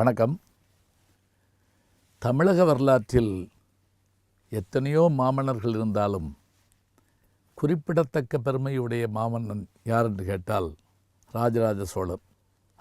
வணக்கம். தமிழக வரலாற்றில் எத்தனையோ மாமன்னர்கள் இருந்தாலும் குறிப்பிடத்தக்க பெருமையுடைய மாமன்னன் யார் என்று கேட்டால் ராஜராஜ சோழர்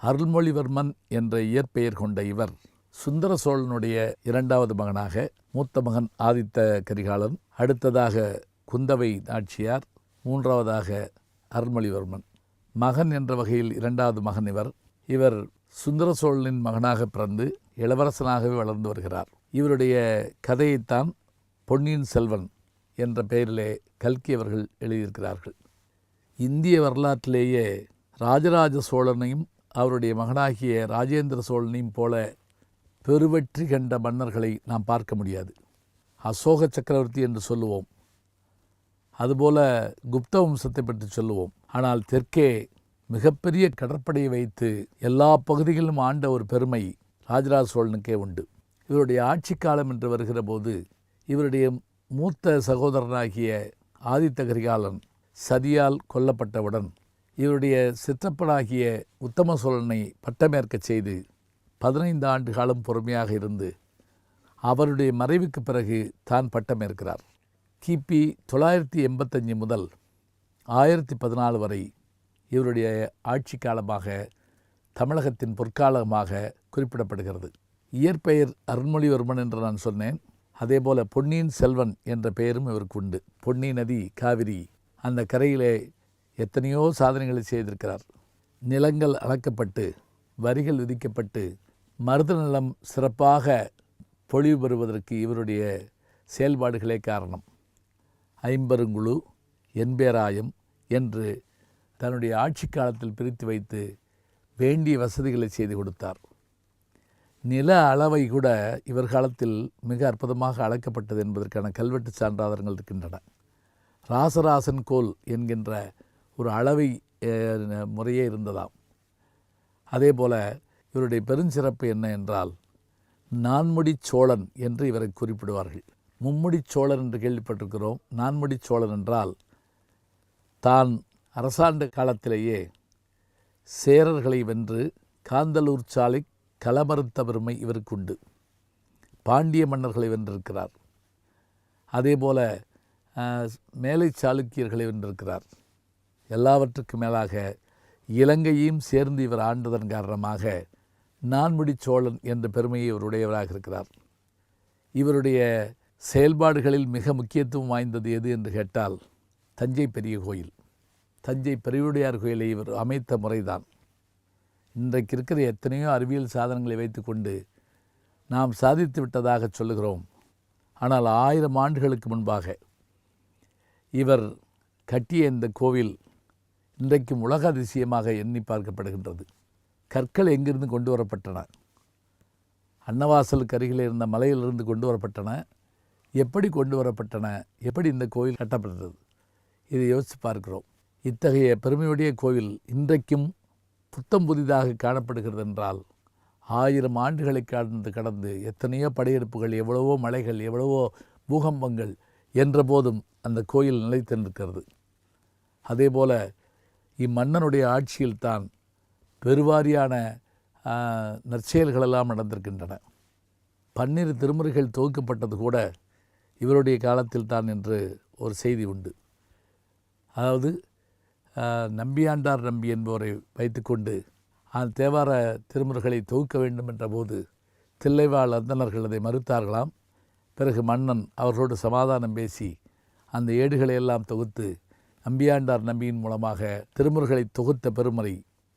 அருள்மொழிவர்மன் என்ற இயற்பெயர் கொண்ட இவர் சுந்தர சோழனுடைய இரண்டாவது மகனாக மூத்த மகன் ஆதித்த கரிகாலன் அடுத்ததாக குந்தவை நாச்சியார் மூன்றாவதாக அருள்மொழிவர்மன். மகன் என்ற வகையில் இரண்டாவது மகன் இவர். இவர் சுந்தர சோழனின் மகனாக பிறந்து இளவரசனாகவே வளர்ந்து வருகிறார். இவருடைய கதையைத்தான் பொன்னியின் செல்வன் என்ற பெயரிலே கல்கி அவர்கள் எழுதியிருக்கிறார்கள். இந்திய வரலாற்றிலேயே ராஜராஜ சோழனையும் அவருடைய மகனாகிய ராஜேந்திர சோழனையும் போல பெருவெற்றி கண்ட மன்னர்களை நாம் பார்க்க முடியாது. அசோக சக்கரவர்த்தி என்று சொல்லுவோம். அதுபோல குப்த வம்சத்தை பற்றி சொல்லுவோம். ஆனால் தெற்கே மிகப்பெரிய கடற்படையை வைத்து எல்லா பகுதிகளிலும் ஆண்ட ஒரு பெருமை ராஜராஜ சோழனுக்கே உண்டு. இவருடைய ஆட்சி காலம் என்று வருகிற போது இவருடைய மூத்த சகோதரனாகிய ஆதித்த கரிகாலன் சதியால் கொல்லப்பட்டவுடன் இவருடைய சிற்றப்பனாகிய உத்தம சோழனை பட்டமேற்கச் செய்து பதினைந்து ஆண்டு காலம் பொறுமையாக இருந்து அவருடைய மறைவுக்கு பிறகு தான் பட்டமேற்கிறார். கிபி தொள்ளாயிரத்தி எண்பத்தஞ்சு முதல் ஆயிரத்தி பதினாலு வரை இவருடைய ஆட்சி காலமாக தமிழகத்தின் பொற்காலமாக குறிப்பிடப்படுகிறது. இயற்பெயர் அருண்மொழிவர்மன் என்று நான் சொன்னேன். அதேபோல பொன்னியின் செல்வன் என்ற பெயரும் இவருக்கு உண்டு. பொன்னி நதி காவிரி அந்த கரையிலே எத்தனையோ சாதனைகளை செய்திருக்கிறார். நிலங்கள் அளக்கப்பட்டு வரிகள் விதிக்கப்பட்டு மருத நிலம் சிறப்பாக பொழிவு பெறுவதற்கு இவருடைய செயல்பாடுகளே காரணம். ஐம்பெருங்குழு என்பேராயம் என்று தன்னுடைய ஆட்சி காலத்தில் பிரித்து வைத்து வேண்டிய வசதிகளை செய்து கொடுத்தார். நில அளவை கூட இவர் காலத்தில் மிக அற்புதமாக அளக்கப்பட்டது என்பதற்கான கல்வெட்டு சான்றாதாரங்கள் இருக்கின்றன. ராசராசன் கோல் என்கின்ற ஒரு அளவை முறையே இருந்ததாம். அதே போல இவருடைய பெருஞ்சிறப்பு என்ன என்றால் நான்முடி சோழன் என்று இவரை குறிப்பிடுவார்கள். மும்முடி சோழன் என்று கேள்விப்பட்டிருக்கிறோம். நான்முடி சோழன் என்றால் தான் அரசாண்ட காலத்திலேயே சேரர்களை வென்று காந்தலூர் சாலை களமறுத்த பெருமை இவருக்கு உண்டு பாண்டிய மன்னர்களை வென்றிருக்கிறார். அதேபோல அஹ், மேலை சாளுக்கியர்களை வென்றிருக்கிறார். எல்லாவற்றுக்கும் மேலாக இலங்கையையும் சேர்ந்து இவர் ஆண்டதன் காரணமாக நான்முடி சோழன் என்ற பெருமையை இவருடையவராக இருக்கிறார். இவருடைய செயல்பாடுகளில் மிக முக்கியத்துவம் வாய்ந்தது எது என்று கேட்டால் தஞ்சை பெரிய கோயில். தஞ்சை பெரியவுடையார் கோயிலை இவர் அமைத்த முறைதான். இன்றைக்கு இருக்கிற எத்தனையோ அறிவியல் சாதனங்களை வைத்துக்கொண்டு நாம் சாதித்து விட்டதாக சொல்லுகிறோம். ஆனால் ஆயிரம் ஆண்டுகளுக்கு முன்பாக இவர் கட்டிய இந்த கோவில் இன்றைக்கும் உலக அதிசயமாக எண்ணி பார்க்கப்படுகின்றது. கற்கள் எங்கிருந்து கொண்டு வரப்பட்டன? அன்னவாசலுக்கு அருகில் இருந்த மலையிலிருந்து கொண்டு வரப்பட்டன? எப்படி கொண்டு வரப்பட்டன? எப்படி இந்த கோயில் கட்டப்பட்டது? இதை யோசித்து பார்க்கிறோம். இத்தகைய பெருமையுடைய கோவில் இன்றைக்கும் புத்தம் புதிதாக காணப்படுகிறது என்றால் ஆயிரம் ஆண்டுகளை கடந்து கடந்து எத்தனையோ படையெடுப்புகள் எவ்வளவோ மலைகள் எவ்வளவோ பூகம்பங்கள் என்ற போதும் அந்த கோயில் நிலைத்து நிற்கிறது அதேபோல இம்மன்னனுடைய ஆட்சியில்தான் பெருவாரியான நற்செயல்களெல்லாம் நடந்திருக்கின்றன. பன்னிரு திருமுறைகள் தொகுக்கப்பட்டது கூட இவருடைய காலத்தில் தான் என்று ஒரு செய்தி உண்டு. அதாவது நம்பியாண்டார் நம்பி என்பவரை வைத்துக்கொண்டு அந்த தேவார திருமுறைகளை தொகுக்க வேண்டும் என்ற போது தில்லைவாழ் அந்தணர்கள் அதை மறுத்தார்களாம். பிறகு மன்னன் அவர்களோடு சமாதானம் பேசி அந்த ஏடுகளை எல்லாம் தொகுத்து நம்பியாண்டார் நம்பியின் மூலமாக திருமுறைகளை தொகுத்த பெருமுறை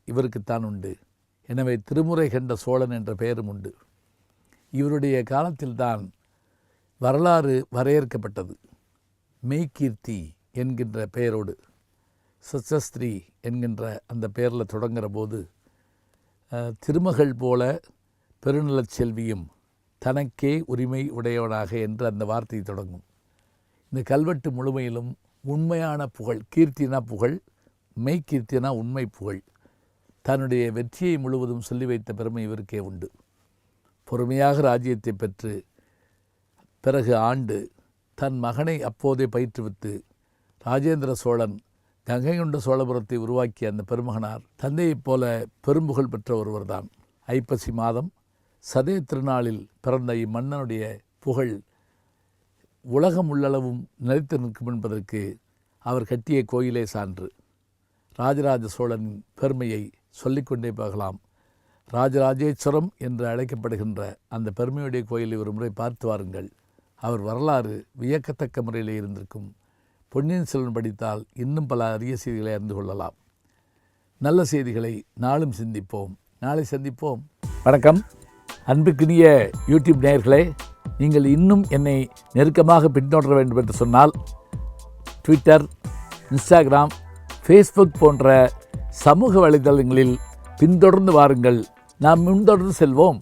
இவருக்குத்தான் உண்டு. எனவே திருமுறை கண்ட சோழன் என்ற பெயரும் உண்டு. இவருடைய காலத்தில்தான் வரலாறு வரையறுக்கப்பட்டது. மெய்கீர்த்தி என்கின்ற பெயரோடு. சச்சஸ்திரி என்கின்ற அந்த பெயரில் தொடங்குகிற போது திருமகள் போல பெருநலச் செல்வியும் தனக்கே உரிமை உடையவனாக என்று அந்த வார்த்தை தொடங்கும். இந்த கல்வெட்டு முழுமையிலும் உண்மையான புகழ் கீர்த்தினா புகழ் மெய்கீர்த்தினா உண்மை புகழ் தன்னுடைய வெற்றியை முழுவதும் சொல்லி வைத்த பெருமை இவருக்கே உண்டு. பொறுமையாக ராஜ்யத்தை பெற்று பிறகு ஆண்டு தன் மகனை அப்போதே பயிற்றுவித்து ராஜேந்திர சோழன் கங்கை கொண்ட சோழபுரத்தை உருவாக்கிய அந்த பெருமகனார் தந்தையைப் போல பெரும்புகழ் பெற்ற ஒருவர்தான். ஐப்பசி மாதம் சதய திருநாளில் பிறந்த இம்மன்னனுடைய புகழ் உலகம் உள்ளளவும் நிலைத்து நிற்கும் என்பதற்கு அவர் கட்டிய கோயிலே சான்று. ராஜராஜ சோழனின் பெருமையை சொல்லிக்கொண்டே போகலாம். ராஜராஜேஸ்வரம் என்று அழைக்கப்படுகின்ற அந்த பெருமையுடைய கோயிலை ஒரு முறை பார்த்து வாருங்கள். அவர் வரலாறு வியக்கத்தக்க முறையில் இருந்திருக்கும். பொன்னியின் செல்வன் படித்தால் இன்னும் பல அரிய செய்திகளை அறிந்து கொள்ளலாம். நல்ல செய்திகளை நாளும் சிந்திப்போம். நாளை சந்திப்போம். வணக்கம். அன்புக்குரிய யூடியூப் நேயர்களே நீங்கள் இன்னும் என்னை நெருக்கமாக பின்தொடர வேண்டும் என்று சொன்னால் ட்விட்டர் இன்ஸ்டாகிராம் ஃபேஸ்புக் போன்ற சமூக வலைதளங்களில் பின்தொடர்ந்து வாருங்கள். நாம் முன்தொடர்ந்து செல்வோம்.